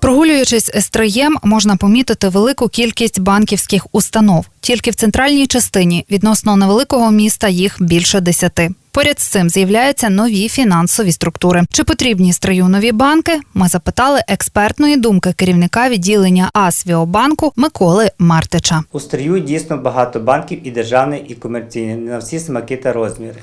Прогулюючись естроєм, можна помітити велику кількість банківських установ. Тільки в центральній частині відносно невеликого міста їх більше десяти. Поряд з цим з'являються нові фінансові структури. Чи потрібні строю нові банки? Ми запитали експертної думки керівника відділення Асвіобанку Миколи Мартича. У стрію дійсно багато банків і державних, і комерційних, на всі смаки та розміри.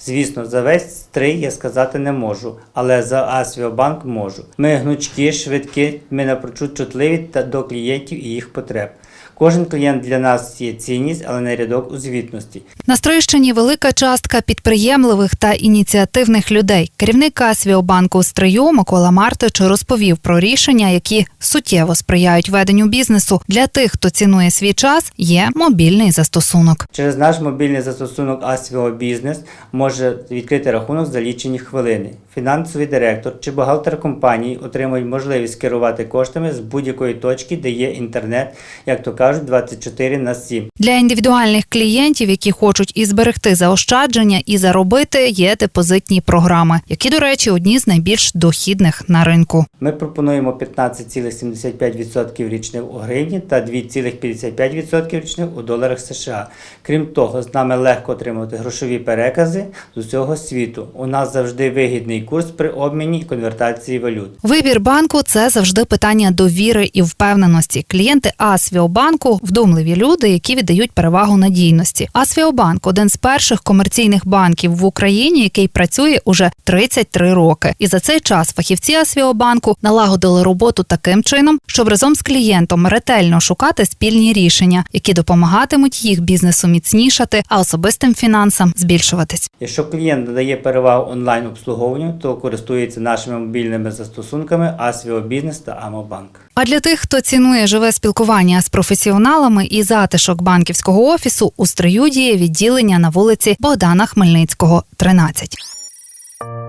Звісно, за весь стрий я сказати не можу, але за Асвіобанк можу. Ми гнучкі, швидкі, ми напрочуд чутливі та до клієнтів і їх потреб. Кожен клієнт для нас є цінність, але не рядок у звітності. На Стрийщині велика частка підприємливих та ініціативних людей. Керівник Асвіобанку Стрию Микола Мартич розповів про рішення, які суттєво сприяють веденню бізнесу. Для тих, хто цінує свій час, є мобільний застосунок. Через наш мобільний застосунок Асвіо Бізнес може відкрити рахунок за лічені хвилини. Фінансовий директор чи бухгалтер компанії отримують можливість керувати коштами з будь-якої точки, де є інтернет, як то кажуть, 24 на 7. Для індивідуальних клієнтів, які хочуть і зберегти заощадження, і заробити, є депозитні програми, які, до речі, одні з найбільш дохідних на ринку. Ми пропонуємо 15,75% річних у гривні та 2,55% річних у доларах США. Крім того, з нами легко отримувати грошові перекази з усього світу. У нас завжди вигідний курс при обміні і конвертації валют. Вибір банку це завжди питання довіри і впевненості. Клієнти Асвіобанку вдумливі люди, які віддають перевагу надійності. Асвіобанк один з перших комерційних банків в Україні, який працює уже 33 роки. І за цей час фахівці Асвіобанку налагодили роботу таким чином, щоб разом з клієнтом ретельно шукати спільні рішення, які допомагатимуть їх бізнесу міцнішати, а особистим фінансам збільшуватись. Якщо клієнт надає перевагу онлайн обслуговуванню, то користується нашими мобільними застосунками Асвіобізнес та Амобанк. А для тих, хто цінує живе спілкування з професіоналами і затишок банківського офісу, у строю діє відділення на вулиці Богдана Хмельницького, 13.